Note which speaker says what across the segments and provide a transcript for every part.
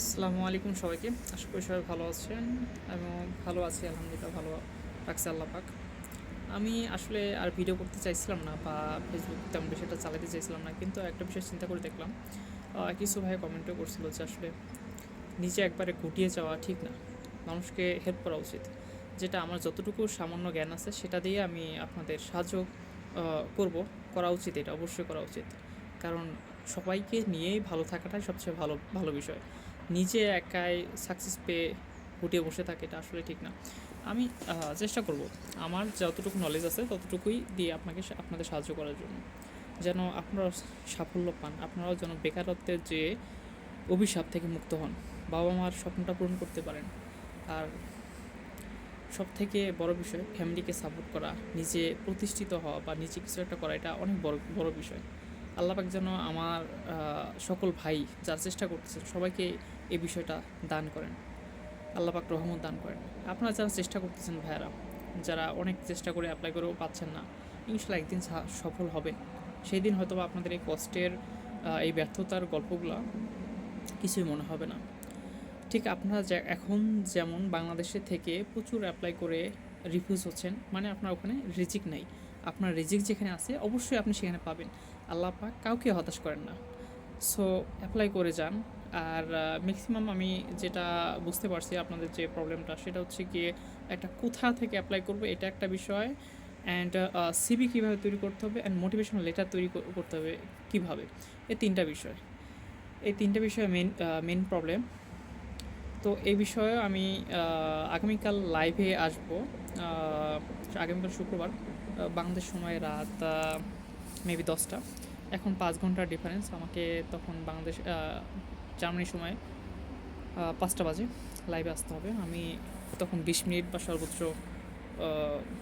Speaker 1: আসসালামু আলাইকুম সবাইকে। আশা করি সবাই ভালো আছেন এবং ভালো আছি, আলহামদুলিল্লাহ ভালো রাখছে আল্লাহ পাক। আমি আসলে আর ভিডিও করতে চাইছিলাম না বা ফেসবুক তেমন বেশি এটা চালাতে চাইছিলাম না, কিন্তু একটা বিষয় চিন্তা করে দেখলাম। কিছু ভাই কমেন্টও করছিল যে আসলে নিজে একবারে গুটিয়ে যাওয়া ঠিক না। মানুষকে হেল্প করা উচিত। যেটা আমার যতটুকু সামান্য জ্ঞান আছে সেটা দিয়ে আমি আপনাদের সাহায্য করব। করা উচিত এটা, অবশ্যই করা উচিত। কারণ সবাইকে নিয়েই ভালো থাকাটাই সবচেয়ে ভালো ভালো বিষয়। নিজে একাই সাকসেস পেয়ে গুটিয়ে বসে থাকে, এটা আসলে ঠিক না। আমি চেষ্টা করব। আমার যতটুকু নলেজ আছে, ততটুকুই দিয়ে আপনাকে আপনাদের সাহায্য করার জন্য। যেন আপনারা সাফল্য পান, আপনারাও যেন বেকারত্বের যে অভিশাপ থেকে মুক্ত হন বাবা মার স্বপ্নটা পূরণ করতে পারেন। আর সব থেকে বড় বিষয় ফ্যামিলিকে সাপোর্ট করা, নিজে প্রতিষ্ঠিত হওয়া বা নিজে কিছু একটা করা, এটা অনেক বড় বড় বিষয়। আল্লাপাক যেন আমার সকল ভাই যার চেষ্টা করতেছেন, সবাইকে এই বিষয়টা দান করেন। আল্লাপাক রহমত দান করেন। আপনারা যারা চেষ্টা করতেছেন ভাইয়ারা, যারা অনেক চেষ্টা করে অ্যাপ্লাই করেও পাচ্ছেন না, ইনশাল্লাহ একদিন সফল হবেন সেই দিন হয়তো আপনাদের এই কষ্টের এই ব্যর্থতার গল্পগুলো কিছুই মনে হবে না। ঠিক আপনারা এখন যেমন বাংলাদেশে থেকে প্রচুর অ্যাপ্লাই করে রিফিউজ হচ্ছেন মানে আপনার ওখানে রিজিক নেই। আপনার রিজিক যেখানে আছে, অবশ্যই আপনি সেখানে পাবেন। আল্লাহ পাক কাউকে হতাশ করেন না। সো অ্যাপ্লাই করে যান। আর ম্যাক্সিমাম আমি যেটা বুঝতে পারছি আপনাদের যে প্রবলেমটা সেটা হচ্ছে গিয়ে একটা কোথা থেকে অ্যাপ্লাই করব এটা একটা বিষয় অ্যান্ড সিবি কীভাবে তৈরি করতে হবে অ্যান্ড মোটিভেশনাল লেটার তৈরি করতে হবে কীভাবে? এই তিনটা বিষয়। এই তিনটা বিষয় মেন মেন প্রবলেম তো এই বিষয়ে আমি আগামীকাল লাইভে আসব। আগামীকাল শুক্রবার বাংলাদেশ সময় রাত মেবি দশটা। এখন পাঁচ ঘণ্টার ডিফারেন্স আমাকে তখন বাংলাদেশ জার্মানির সময় পাঁচটা বাজে লাইভে আসতে হবে। আমি তখন বিশ মিনিট বা সর্বোচ্চ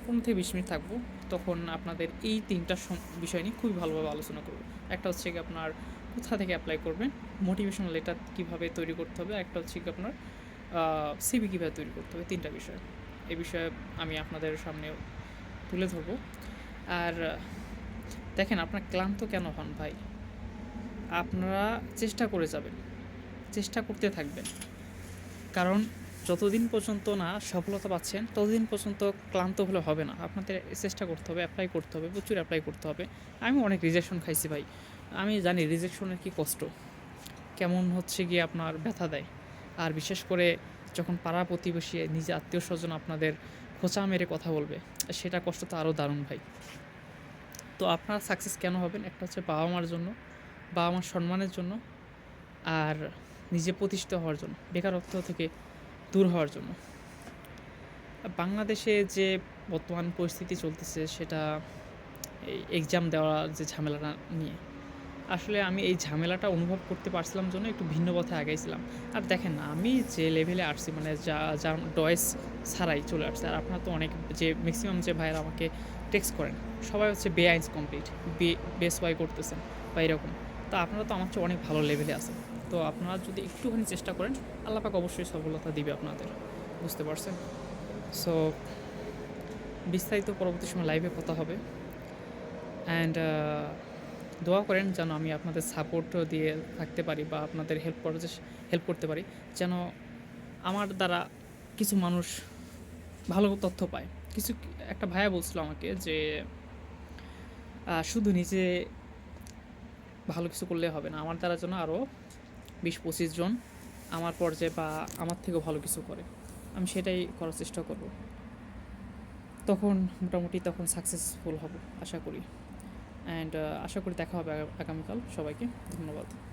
Speaker 1: পনেরো থেকে বিশ মিনিট থাকব। তখন আপনাদের এই তিনটা বিষয় নিয়ে খুবই ভালোভাবে আলোচনা করব। একটা হচ্ছে কি আপনার কোথা থেকে অ্যাপ্লাই করবেন মোটিভেশনাল লেটার কীভাবে তৈরি করতে হবে, একটা হচ্ছে কি আপনার সিবি কীভাবে তৈরি করতে হবে, তিনটা বিষয়। এ বিষয়ে আমি আপনাদের সামনে তুলে ধরবো। আর দেখেন, আপনার ক্লান্ত কেন হন ভাই? আপনারা চেষ্টা করে যাবেন। চেষ্টা করতে থাকবেন। কারণ যতদিন পর্যন্ত না সফলতা পাচ্ছেন, ততদিন পর্যন্ত ক্লান্ত হলে হবে না। আপনাদের চেষ্টা করতে হবে অ্যাপ্লাই করতে হবে, প্রচুর অ্যাপ্লাই করতে হবে। আমি অনেক রিজেকশন খাইছি ভাই। আমি জানি রিজেকশনের কি কষ্ট। কেমন হচ্ছে গিয়ে আপনার ব্যথা দেয়। আর বিশেষ করে যখন পাড়া প্রতিবেশী, নিজে আত্মীয় স্বজন আপনাদের খোঁচা মেরে কথা বলবে, সেটা কষ্ট তো আরও দারুণ ভাই। তো আপনারা সাকসেস কেন হবেন? একটা হচ্ছে বাবা মার জন্য বাবা মার সম্মানের জন্য। আর নিজে প্রতিষ্ঠিত হওয়ার জন্য, বেকারত্ব থেকে দূর হওয়ার জন্য। বাংলাদেশে যে বর্তমান পরিস্থিতি চলতেছে, সেটা এই এক্সাম দেওয়ার যে ঝামেলাটা নিয়ে। আসলে আমি এই ঝামেলাটা অনুভব করতে পারছিলাম জন্য একটু ভিন্ন পথে আগাইছিলাম। আর দেখেন আমি যে লেভেলে আসছি মানে যা যা ডয়েস ছাড়াই চলে আসছে, আর আপনারা তো অনেক, যে ম্যাক্সিমাম যে ভাইয়েরা আমাকে টেক্সট করেন, সবাই হচ্ছে বে আইন্স কমপ্লিট বে বেস ওয়াই করতেছেন বা এরকম। তা আপনারা তো আমার চেয়ে অনেক ভালো লেভেলে আছেন। তো আপনারা যদি একটুখানি চেষ্টা করেন, আল্লাহ পাক অবশ্যই সফলতা দিবে আপনাদের। বুঝতে পারছেন? সো বিস্তারিত পরবর্তী সময় লাইভে কথা হবে। অ্যান্ড দোয়া করেন যেন আমি আপনাদের সাপোর্ট দিয়ে থাকতে পারি বা আপনাদের হেল্প করার হেল্প করতে পারি, যেন আমার দ্বারা কিছু মানুষ ভালো তথ্য পায়। কিছু একটা ভাইয়া বলছিল আমাকে যে শুধু নিজে ভালো কিছু করলে হবে না, আমার দ্বারা যেন আরও বিশ পঁচিশ জন আমার পর্যায়ে বা আমার থেকে ভালো কিছু করে। আমি সেটাই করার চেষ্টা করব। তখন মোটামুটি তখন সাকসেসফুল হব, আশা করি। অ্যান্ড আশা করি দেখা হবে আগামীকাল। সবাইকে ধন্যবাদ।